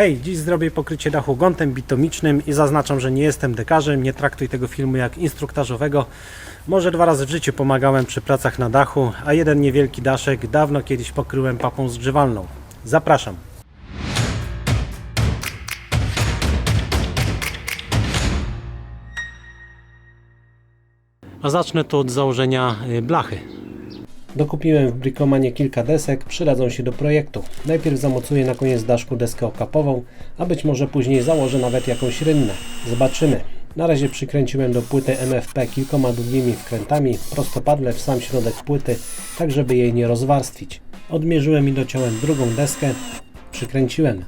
Hej, dziś zrobię pokrycie dachu gątem bitomicznym i zaznaczam, że nie jestem dekarzem, nie traktuj tego filmu jak instruktażowego. Może dwa razy w życiu pomagałem przy pracach na dachu, a jeden niewielki daszek dawno kiedyś pokryłem papą zgrzewalną. Zapraszam. A zacznę to od założenia y, blachy. Dokupiłem w Bricomanie kilka desek, przydadzą się do projektu. Najpierw zamocuję na koniec daszku deskę okapową, a być może później założę nawet jakąś rynnę. Zobaczymy. Na razie przykręciłem do płyty MFP kilkoma długimi wkrętami prostopadle w sam środek płyty, tak żeby jej nie rozwarstwić. Odmierzyłem i dociąłem drugą deskę, przykręciłem.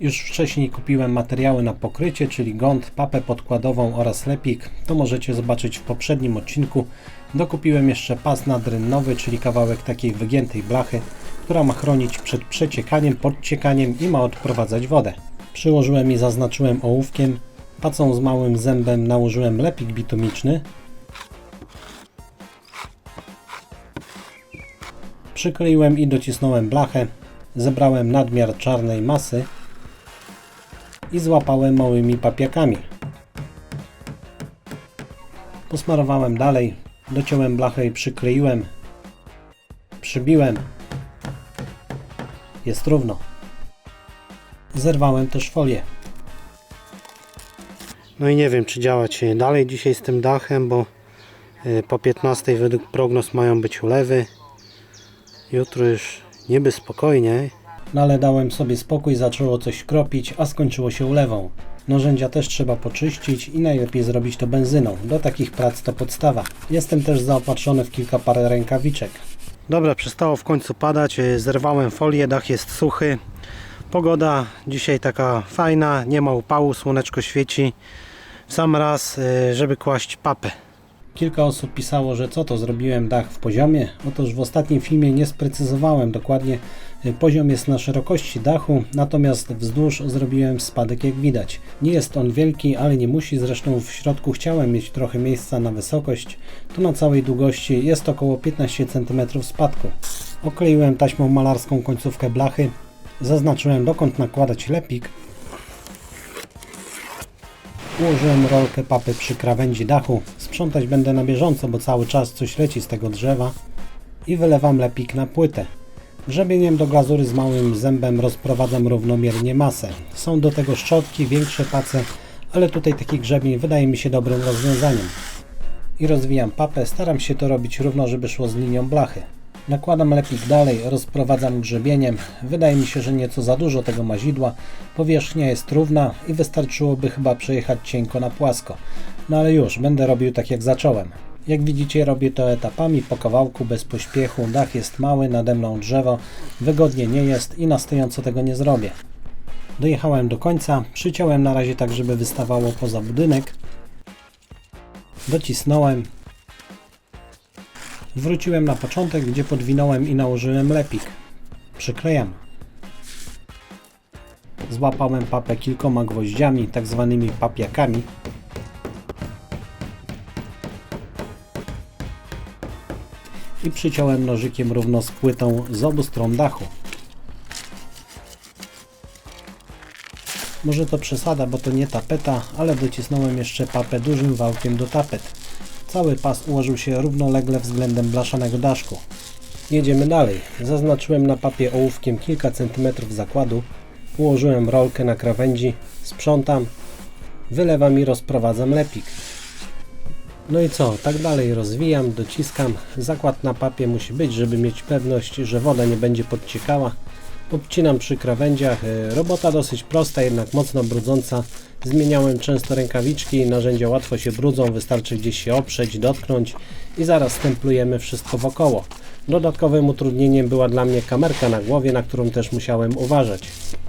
Już wcześniej kupiłem materiały na pokrycie, czyli gąt, papę podkładową oraz lepik. To możecie zobaczyć w poprzednim odcinku. Dokupiłem jeszcze pas nadrynnowy, czyli kawałek takiej wygiętej blachy, która ma chronić przed przeciekaniem, podciekaniem i ma odprowadzać wodę. Przyłożyłem i zaznaczyłem ołówkiem. Pacą z małym zębem nałożyłem lepik bitumiczny. Przykleiłem i docisnąłem blachę. Zebrałem nadmiar czarnej masy i złapałem małymi papiakami. Posmarowałem dalej, dociąłem blachę i przykleiłem, przybiłem. Jest równo. Zerwałem też folię. No i nie wiem, czy działać dalej dzisiaj z tym dachem, bo y, po 15 według prognoz mają być ulewy. Jutro już niby spokojnie, no ale dałem sobie spokój, zaczęło coś kropić, a skończyło się ulewą. Narzędzia też trzeba poczyścić i najlepiej zrobić to benzyną. Do takich prac to podstawa. Jestem też zaopatrzony w kilka par rękawiczek. Dobra, przestało w końcu padać. e, Zerwałem folię, dach jest suchy. Pogoda dzisiaj taka fajna, nie ma upału, słoneczko świeci. W sam raz, e, żeby kłaść papę. Kilka osób pisało, że co to zrobiłem dach w poziomie. Otóż w ostatnim filmie nie sprecyzowałem dokładnie. Poziom jest na szerokości dachu, natomiast wzdłuż zrobiłem spadek jak widać. Nie jest on wielki, ale nie musi. Zresztą w środku chciałem mieć trochę miejsca na wysokość. Tu na całej długości jest około 15 cm spadku. Okleiłem taśmą malarską końcówkę blachy. Zaznaczyłem dokąd nakładać lepik Ułożyłem rolkę papy przy krawędzi dachu. Sprzątać będę na bieżąco, bo cały czas coś leci z tego drzewa. I wylewam lepik na płytę. Grzebieniem do glazury z małym zębem rozprowadzam równomiernie masę. Są do tego szczotki, większe pace, ale tutaj taki grzebień wydaje mi się dobrym rozwiązaniem. I rozwijam papę, staram się to robić równo, żeby szło z linią blachy. Nakładam lepik dalej, rozprowadzam grzebieniem. Wydaje mi się, że nieco za dużo tego mazidła. Powierzchnia jest równa i wystarczyłoby chyba przejechać cienko na płasko. No ale już, będę robił tak jak zacząłem. Jak widzicie robię to etapami, po kawałku, bez pośpiechu. Dach jest mały, nade mną drzewo. Wygodnie nie jest i na stojąco tego nie zrobię. Dojechałem do końca, przyciąłem na razie tak, żeby wystawało poza budynek. Docisnąłem, Wróciłem na początek, gdzie podwinąłem i nałożyłem lepik. Przyklejam. Złapałem papę kilkoma gwoździami, tak zwanymi papiakami. I przyciąłem nożykiem równo z płytą z obu stron dachu. Może to przesada, bo to nie tapeta, ale docisnąłem jeszcze papę dużym wałkiem do tapet. Cały pas ułożył się równolegle względem blaszanego daszku. Jedziemy dalej. Zaznaczyłem na papie ołówkiem kilka centymetrów zakładu. Ułożyłem rolkę na krawędzi. Sprzątam. Wylewam i rozprowadzam lepik. No i co? Tak dalej rozwijam, dociskam. Zakład na papie musi być, żeby mieć pewność, że woda nie będzie podciekała. Obcinam przy krawędziach. E, Robota dosyć prosta, jednak mocno brudząca. Zmieniałem często rękawiczki, narzędzia łatwo się brudzą, wystarczy gdzieś się oprzeć, dotknąć i zaraz stemplujemy wszystko wokoło. Dodatkowym utrudnieniem była dla mnie kamerka na głowie, na którą też musiałem uważać.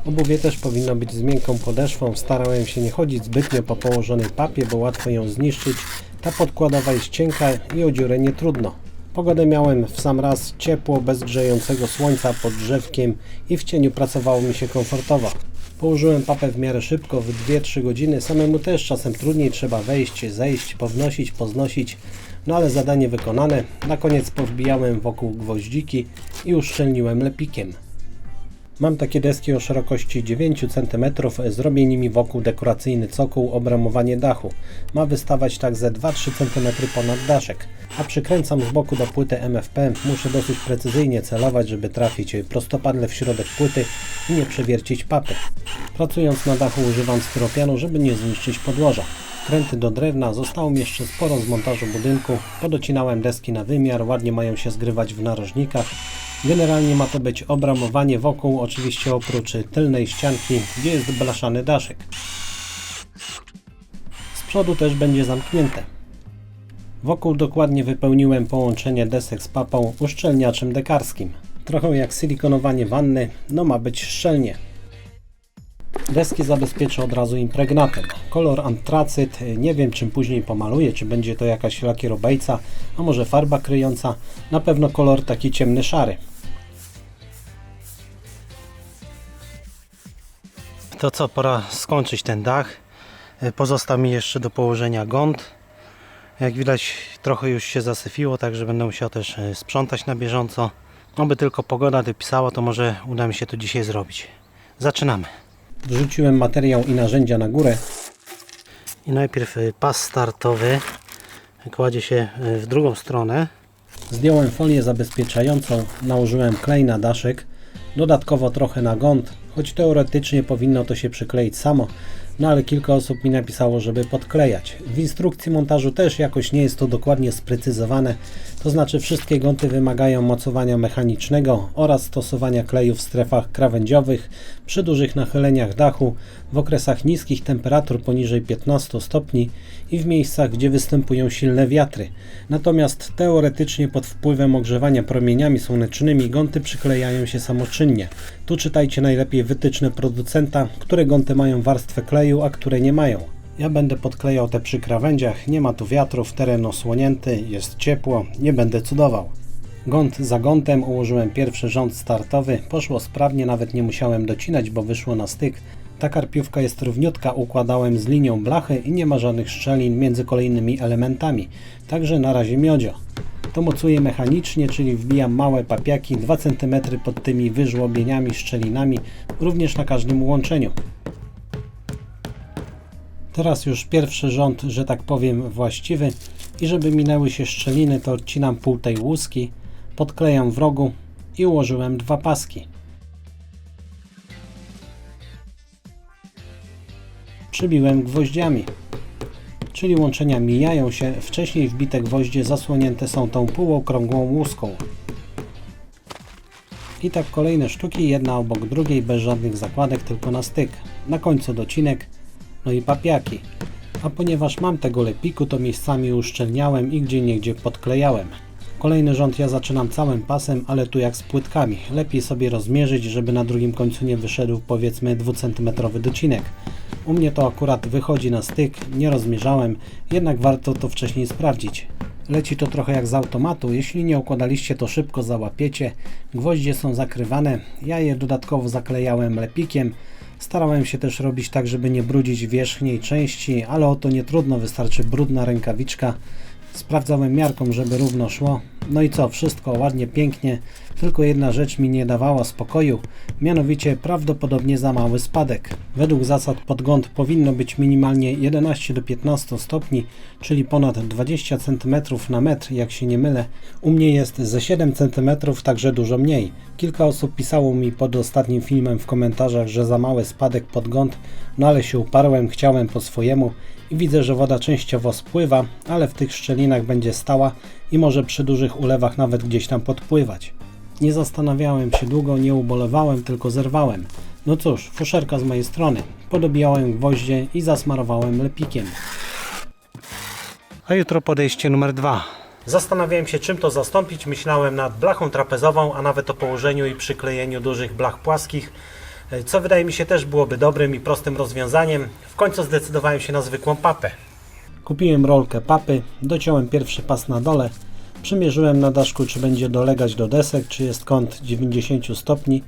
Obuwie też powinno być z miękką podeszwą, starałem się nie chodzić zbytnio po położonej papie, bo łatwo ją zniszczyć. Ta podkładowa jest cienka i o dziurę nie trudno. Pogodę miałem w sam raz ciepło, bez grzejącego słońca, pod drzewkiem i w cieniu pracowało mi się komfortowo. Położyłem papę w miarę szybko, w 2-3 godziny. Samemu też czasem trudniej trzeba wejść, zejść, pownosić, poznosić. No ale zadanie wykonane. Na koniec powbijałem wokół gwoździki i uszczelniłem lepikiem. Mam takie deski o szerokości 9 cm, zrobię nimi wokół dekoracyjny cokół, obramowanie dachu. Ma wystawać tak ze 2-3 cm ponad daszek. A przykręcam z boku do płyty MFP, muszę dosyć precyzyjnie celować, żeby trafić prostopadle w środek płyty i nie przewiercić papy. Pracując na dachu używam styropianu, żeby nie zniszczyć podłoża. Kręty do drewna, zostało mi jeszcze sporo z montażu budynku, podocinałem deski na wymiar, ładnie mają się zgrywać w narożnikach. Generalnie ma to być obramowanie wokół, oczywiście oprócz tylnej ścianki, gdzie jest blaszany daszek. Z przodu też będzie zamknięte. Wokół dokładnie wypełniłem połączenie desek z papą uszczelniaczem dekarskim. Trochę jak silikonowanie wanny, no ma być szczelnie. Deski zabezpieczę od razu impregnatem. Kolor antracyt, nie wiem czym później pomaluję, czy będzie to jakaś lakierobejca, a może farba kryjąca. Na pewno kolor taki ciemny szary. To co, pora skończyć ten dach. Pozostał mi jeszcze do położenia gąd. Jak widać trochę już się zasyfiło, także będę musiał też e, sprzątać na bieżąco. Oby tylko pogoda dopisała, to może uda mi się to dzisiaj zrobić. Zaczynamy. Wrzuciłem materiał i narzędzia na górę. I najpierw y, pas startowy kładzie się y, w drugą stronę. Zdjąłem folię zabezpieczającą, nałożyłem klej na daszek, dodatkowo trochę na gąd, choć teoretycznie powinno to się przykleić samo, no ale kilka osób mi napisało, żeby podklejać. W instrukcji montażu też jakoś nie jest to dokładnie sprecyzowane, to znaczy wszystkie gąty wymagają mocowania mechanicznego oraz stosowania kleju w strefach krawędziowych, przy dużych nachyleniach dachu, w okresach niskich temperatur poniżej 15 stopni i w miejscach, gdzie występują silne wiatry. Natomiast teoretycznie pod wpływem ogrzewania promieniami słonecznymi gąty przyklejają się samoczynnie. Tu czytajcie najlepiej wytyczne producenta, które gąty mają warstwę kleju, a które nie mają. Ja będę podklejał te przy krawędziach, nie ma tu wiatrów, teren osłonięty, jest ciepło, nie będę cudował. Gąt za gątem ułożyłem pierwszy rząd startowy, poszło sprawnie, nawet nie musiałem docinać, bo wyszło na styk. Ta karpiówka jest równiutka, układałem z linią blachy i nie ma żadnych szczelin między kolejnymi elementami, także na razie miodzio. To mocuję mechanicznie, czyli wbijam małe papiaki 2 cm pod tymi wyżłobieniami, szczelinami, również na każdym łączeniu. Teraz już pierwszy rząd, że tak powiem, właściwy i żeby minęły się szczeliny, to odcinam pół tej łuski, podklejam w rogu i ułożyłem dwa paski. Przybiłem gwoździami, czyli łączenia mijają się, wcześniej wbite gwoździe zasłonięte są tą półokrągłą łuską. I tak kolejne sztuki, jedna obok drugiej, bez żadnych zakładek, tylko na styk. Na końcu docinek, no i papiaki. A ponieważ mam tego lepiku, to miejscami uszczelniałem i gdzie niegdzie podklejałem. Kolejny rząd ja zaczynam całym pasem, ale tu jak z płytkami. Lepiej sobie rozmierzyć, żeby na drugim końcu nie wyszedł powiedzmy 2 cm docinek. U mnie to akurat wychodzi na styk, nie rozmierzałem, jednak warto to wcześniej sprawdzić. Leci to trochę jak z automatu, jeśli nie układaliście to szybko załapiecie. Gwoździe są zakrywane, ja je dodatkowo zaklejałem lepikiem. Starałem się też robić tak, żeby nie brudzić wierzchniej części, ale o to nie trudno, wystarczy brudna rękawiczka. Sprawdzałem miarką, żeby równo szło. No i co, wszystko ładnie, pięknie, tylko jedna rzecz mi nie dawała spokoju, mianowicie prawdopodobnie za mały spadek. Według zasad podgląd powinno być minimalnie 11 do 15 stopni, czyli ponad 20 cm na metr, jak się nie mylę. U mnie jest ze 7 cm, także dużo mniej. Kilka osób pisało mi pod ostatnim filmem w komentarzach, że za mały spadek podgląd, no ale się uparłem, chciałem po swojemu i widzę, że woda częściowo spływa, ale w tych szczelinach będzie stała i może przy dużych ulewach nawet gdzieś tam podpływać. Nie zastanawiałem się długo, nie ubolewałem, tylko zerwałem. No cóż, fuszerka z mojej strony. Podobiałem gwoździe i zasmarowałem lepikiem. A jutro podejście numer dwa. Zastanawiałem się, czym to zastąpić. Myślałem nad blachą trapezową, a nawet o położeniu i przyklejeniu dużych blach płaskich, co wydaje mi się też byłoby dobrym i prostym rozwiązaniem. W końcu zdecydowałem się na zwykłą papę. Kupiłem rolkę papy, dociąłem pierwszy pas na dole, przymierzyłem na daszku, czy będzie dolegać do desek, czy jest kąt 90 stopni.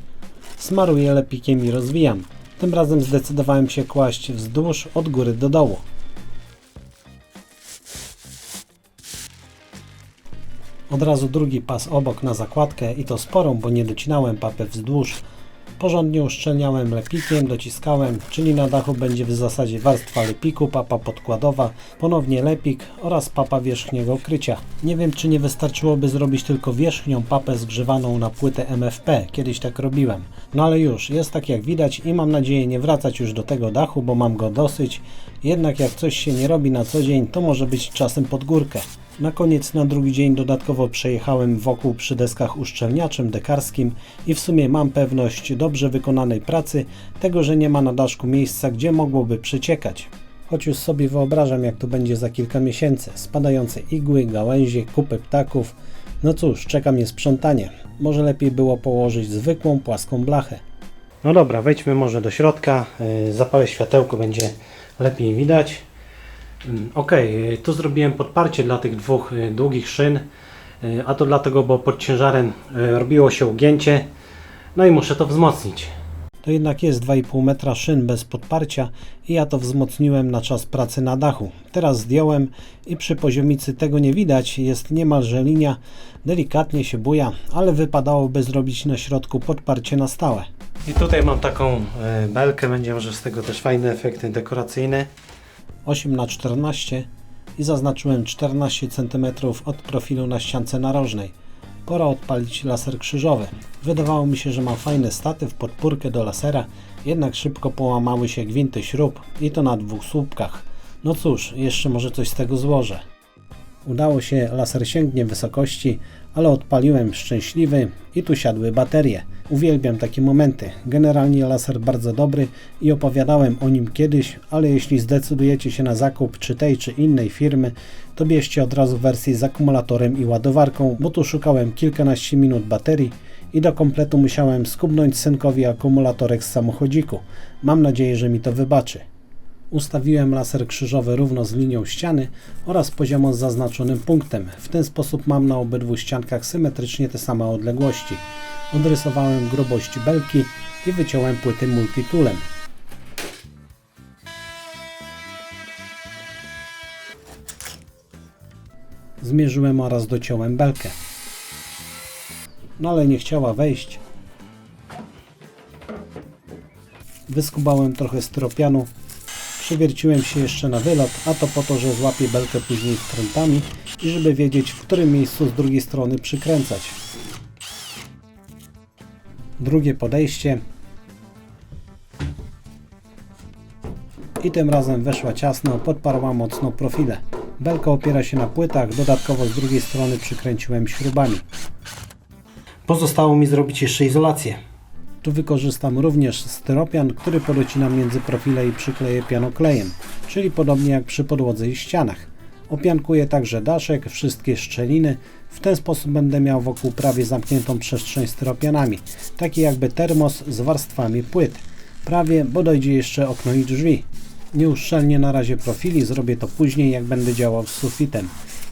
Smaruję lepikiem i rozwijam. Tym razem zdecydowałem się kłaść wzdłuż od góry do dołu. Od razu drugi pas obok na zakładkę i to sporą, bo nie docinałem papy wzdłuż. Porządnie uszczelniałem lepikiem, dociskałem, czyli na dachu będzie w zasadzie warstwa lepiku, papa podkładowa, ponownie lepik oraz papa wierzchniego krycia. Nie wiem czy nie wystarczyłoby zrobić tylko wierzchnią papę zgrzewaną na płytę MFP, kiedyś tak robiłem. No ale już, jest tak jak widać i mam nadzieję nie wracać już do tego dachu, bo mam go dosyć. Jednak jak coś się nie robi na co dzień, to może być czasem pod górkę. Na koniec na drugi dzień dodatkowo przejechałem wokół przy deskach uszczelniaczym dekarskim i w sumie mam pewność dobrze wykonanej pracy, tego, że nie ma na daszku miejsca, gdzie mogłoby przeciekać. Choć już sobie wyobrażam, jak to będzie za kilka miesięcy. Spadające igły, gałęzie, kupy ptaków. No cóż, czeka mnie sprzątanie. Może lepiej było położyć zwykłą, płaską blachę. No dobra, wejdźmy może do środka. Yy, Zapalę światełko, będzie lepiej widać. Mm, Ok, y, tu zrobiłem podparcie dla tych dwóch y, długich szyn, y, a to dlatego, bo pod ciężarem y, robiło się ugięcie, no i muszę to wzmocnić. To jednak jest 2,5 metra szyn bez podparcia i ja to wzmocniłem na czas pracy na dachu. Teraz zdjąłem i przy poziomicy tego nie widać, jest niemalże linia, delikatnie się buja, ale wypadałoby zrobić na środku podparcie na stałe. I tutaj mam taką e, belkę, będzie może z tego też fajne efekty dekoracyjne. 8 na 14 i zaznaczyłem 14 cm od profilu na ściance narożnej. Pora odpalić laser krzyżowy. Wydawało mi się, że ma fajny statyw, podpórkę do lasera, jednak szybko połamały się gwinty śrub i to na dwóch słupkach. No cóż, jeszcze może coś z tego złożę. Udało się, laser sięgnie wysokości, ale odpaliłem szczęśliwy i tu siadły baterie. Uwielbiam takie momenty. Generalnie laser bardzo dobry i opowiadałem o nim kiedyś, ale jeśli zdecydujecie się na zakup czy tej czy innej firmy, to bierzcie od razu wersję z akumulatorem i ładowarką, bo tu szukałem kilkanaście minut baterii i do kompletu musiałem skubnąć synkowi akumulatorek z samochodziku. Mam nadzieję, że mi to wybaczy. Ustawiłem laser krzyżowy równo z linią ściany oraz poziomo z zaznaczonym punktem. W ten sposób mam na obydwu ściankach symetrycznie te same odległości. Odrysowałem grubość belki i wyciąłem płyty multitoolem. Zmierzyłem oraz dociąłem belkę. No ale nie chciała wejść. Wyskubałem trochę styropianu Przywierciłem się jeszcze na wylot, a to po to, że złapię belkę później wkrętami i żeby wiedzieć, w którym miejscu z drugiej strony przykręcać. Drugie podejście. I tym razem weszła ciasno, podparła mocno profile. Belka opiera się na płytach, dodatkowo z drugiej strony przykręciłem śrubami. Pozostało mi zrobić jeszcze izolację. Tu wykorzystam również styropian, który podocinam między profile i przykleję pianoklejem, czyli podobnie jak przy podłodze i ścianach. Opiankuję także daszek, wszystkie szczeliny. W ten sposób będę miał wokół prawie zamkniętą przestrzeń styropianami, taki jakby termos z warstwami płyt. Prawie, bo dojdzie jeszcze okno i drzwi. Nie uszczelnię na razie profili, zrobię to później, jak będę działał z sufitem.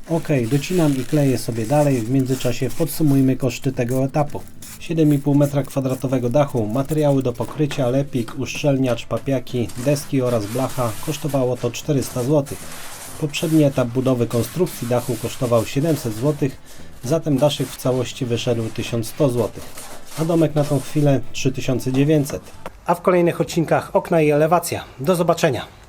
Ok, docinam i kleję sobie dalej, w międzyczasie podsumujmy koszty tego etapu. 7,5 m2 dachu, materiały do pokrycia, lepik, uszczelniacz, papiaki, deski oraz blacha kosztowało to 400 zł. Poprzedni etap budowy konstrukcji dachu kosztował 700 zł, zatem daszek w całości wyszedł 1100 zł, a domek na tą chwilę 3900. A w kolejnych odcinkach okna i elewacja. Do zobaczenia.